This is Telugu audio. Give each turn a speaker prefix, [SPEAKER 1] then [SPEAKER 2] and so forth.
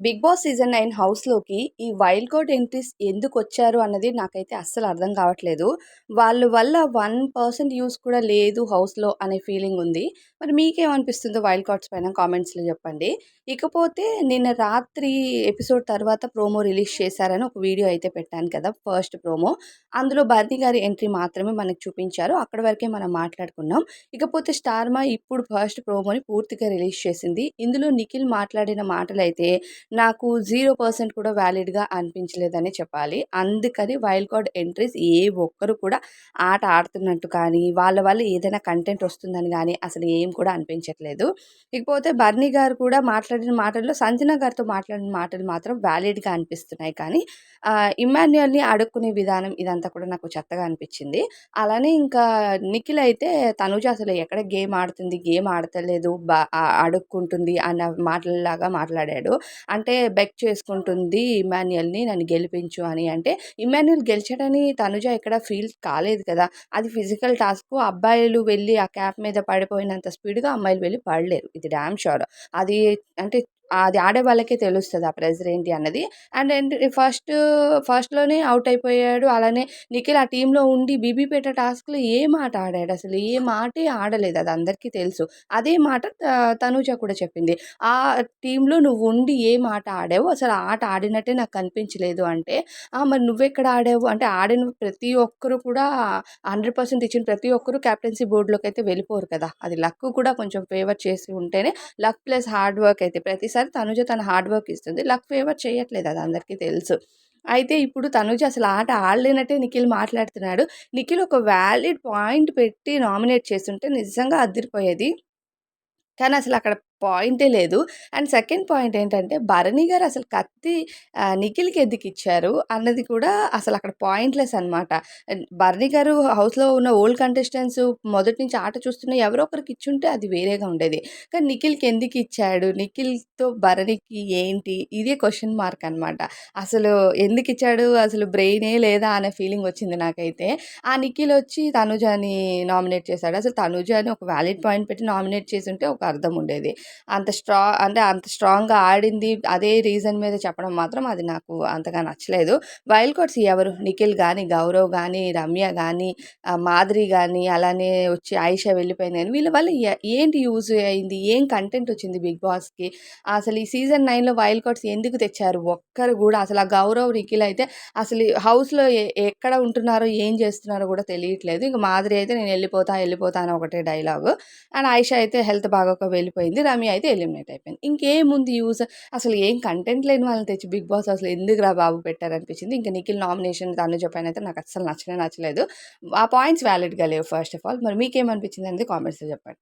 [SPEAKER 1] బిగ్ బాస్ సీజన్ నైన్ హౌస్లోకి ఈ వైల్డ్ కార్డ్ ఎంట్రీస్ ఎందుకు వచ్చారు అన్నది నాకైతే అస్సలు అర్థం కావట్లేదు. వాళ్ళ వల్ల వన్ పర్సెంట్ యూస్ కూడా లేదు హౌస్లో అనే ఫీలింగ్ ఉంది. మరి మీకేమనిపిస్తుందో వైల్డ్ కార్డ్స్ పైన కామెంట్స్లో చెప్పండి. ఇకపోతే నిన్న రాత్రి ఎపిసోడ్ తర్వాత ప్రోమో రిలీజ్ చేశారని ఒక వీడియో అయితే పెట్టాను కదా ఫస్ట్ ప్రోమో. అందులో బర్నీ గారి ఎంట్రీ మాత్రమే మనకు చూపించారు. అక్కడ వరకే మనం మాట్లాడుకున్నాం. ఇకపోతే స్టార్మా ఇప్పుడు ఫస్ట్ ప్రోమోని పూర్తిగా రిలీజ్ చేసింది. ఇందులో నిఖిల్ మాట్లాడిన మాటలు అయితే నాకు జీరో పర్సెంట్ కూడా వ్యాలిడ్గా అనిపించలేదని చెప్పాలి. అందుకని వైల్డ్ కార్డ్ ఎంట్రీస్ ఏ ఒక్కరు కూడా ఆట ఆడుతున్నట్టు కానీ వాళ్ళ వల్ల ఏదైనా కంటెంట్ వస్తుందని కానీ అసలు ఏం కూడా అనిపించట్లేదు. ఇకపోతే బర్నీ గారు కూడా మాట్లాడిన మాటల్లో సంజన గారితో మాట్లాడిన మాటలు మాత్రం వ్యాలిడ్గా అనిపిస్తున్నాయి. కానీ ఇమాన్యుయల్ని అడుక్కునే విధానం ఇదంతా కూడా నాకు చెత్తగా అనిపించింది. అలానే ఇంకా నిఖిల్ అయితే తనుజ అసలు ఎక్కడ గేమ్ ఆడుతుంది? గేమ్ ఆడతలేదు బా అడుక్కుంటుంది అన్న మాటలలాగా మాట్లాడాడు. అంటే అంటే బెక్ చేసుకుంటుంది ఇమాన్యుయల్ని నన్ను గెలిపించు అని. అంటే ఇమాన్యుయల్ గెలిచడని తనుజ ఇక్కడ ఫీల్ కాలేదు కదా. అది ఫిజికల్ టాస్క్. అబ్బాయిలు వెళ్ళి ఆ క్యాప్ మీద పడిపోయినంత స్పీడ్గా అమ్మాయిలు వెళ్ళి పడలేరు. ఇది డ్యామ్ షోర్ అది అంటే అది ఆడే వాళ్ళకే తెలుస్తుంది ఆ ప్రెజర్ ఏంటి అన్నది. అండ్ ఫస్ట్ ఫస్ట్లోనే అవుట్ అయిపోయాడు. అలానే నిఖిల్ ఆ టీంలో ఉండి బీబీపేట టాస్క్లో ఏ మాట ఆడాడు? అసలు ఏ మాటే ఆడలేదు. అది అందరికీ తెలుసు. అదే మాట తనూజ కూడా చెప్పింది. ఆ టీంలో నువ్వు ఉండి ఏ మాట ఆడావు? అసలు ఆట ఆడినట్టే నాకు కనిపించలేదు అంటే మరి నువ్వెక్కడ ఆడావు? అంటే ఆడిన ప్రతి ఒక్కరు కూడా హండ్రెడ్ పర్సెంట్ ఇచ్చిన ప్రతి ఒక్కరు క్యాప్టెన్సీ బోర్డులోకి అయితే వెళ్ళిపోరు కదా. అది లక్ కూడా కొంచెం ఫేవర్ చేసి ఉంటేనే లక్ ప్లస్ హార్డ్ వర్క్ అయితే ప్రతిసారి ఈసారి తనుజ తన హార్డ్ వర్క్ ఇస్తుంది. లక్ ఫేవర్ చేయట్లేదు అది అందరికీ తెలుసు. అయితే ఇప్పుడు తనుజ అసలు ఆట ఆడలేనట్టే నిఖిల్ మాట్లాడుతున్నాడు. నిఖిల్ ఒక వ్యాలిడ్ పాయింట్ పెట్టి నామినేట్ చేస్తుంటే నిజంగా అదిరిపోయేది. కానీ అసలు అక్కడ పాయింటే లేదు. అండ్ సెకండ్ పాయింట్ ఏంటంటే భరణి గారు అసలు కత్తి నిఖిల్కి ఎందుకు ఇచ్చారు అన్నది కూడా అసలు అక్కడ పాయింట్లెస్ అనమాట భరణి గారు హౌస్లో ఉన్న ఓల్డ్ కంటెస్టెంట్స్ మొదటి నుంచి ఆట చూస్తున్న ఎవరో ఒకరికి ఇచ్చుంటే అది వేరేగా ఉండేది. కానీ నిఖిల్కి ఎందుకు ఇచ్చాడు? నిఖిల్తో భరణికి ఏంటి? ఇదే క్వశ్చన్ మార్క్ అనమాట అసలు ఎందుకు ఇచ్చాడు? అసలు బ్రెయినే లేదా అనే ఫీలింగ్ వచ్చింది నాకైతే. ఆ నిఖిల్ వచ్చి తనుజాని నామినేట్ చేశాడు. అసలు తనుజాని ఒక వ్యాలిడ్ పాయింట్ పెట్టి నామినేట్ చేసి ఉంటే ఒక అర్థం ఉండేది. అంత స్ట్రా అంటే అంత స్ట్రాంగ్గా ఆడింది అదే రీజన్ మీద చెప్పడం మాత్రం అది నాకు అంతగా నచ్చలేదు. వైల్డ్ కార్డ్స్ ఎవరు? నిఖిల్ కానీ గౌరవ్ కానీ రమ్య కానీ మాధురి కానీ అలానే వచ్చి ఆయిష వెళ్ళిపోయింది కానీ వీళ్ళ వల్ల ఏంటి యూజ్ అయింది? ఏం కంటెంట్ వచ్చింది బిగ్ బాస్కి? అసలు ఈ సీజన్ నైన్లో వైల్డ్ కార్డ్స్ ఎందుకు తెచ్చారు? ఒక్కరు కూడా అసలు ఆ గౌరవ్ నిఖిల్ అయితే అసలు హౌస్లో ఎక్కడ ఉంటున్నారో ఏం చేస్తున్నారో కూడా తెలియట్లేదు. ఇంకా మాధురి అయితే నేను వెళ్ళిపోతా వెళ్ళిపోతా అని ఒకటే డైలాగు. అండ్ ఆయిష అయితే హెల్త్ బాగోక వెళ్ళిపోయింది. రమ్య అయితే ఎలిమినేట్ అయిపోయింది. ఇంకేముంది యూజ్? అసలు ఏం కంటెంట్ లేని వాళ్ళని తెచ్చి బిగ్ బాస్ అసలు ఎందుకు రా బాబు పెట్టారనిపించింది? ఇంకా నిఖిల్ నామినేషన్ తను చెప్పాను అయితే నాకు అసలు నచ్చనే నచ్చలేదు. ఆ పాయింట్స్ వ్యాలిడ్గా లేవు ఫస్ట్ ఆఫ్ ఆల్. మరి మీకేమనిపించింది అనేది కామెంట్స్లో చెప్పండి.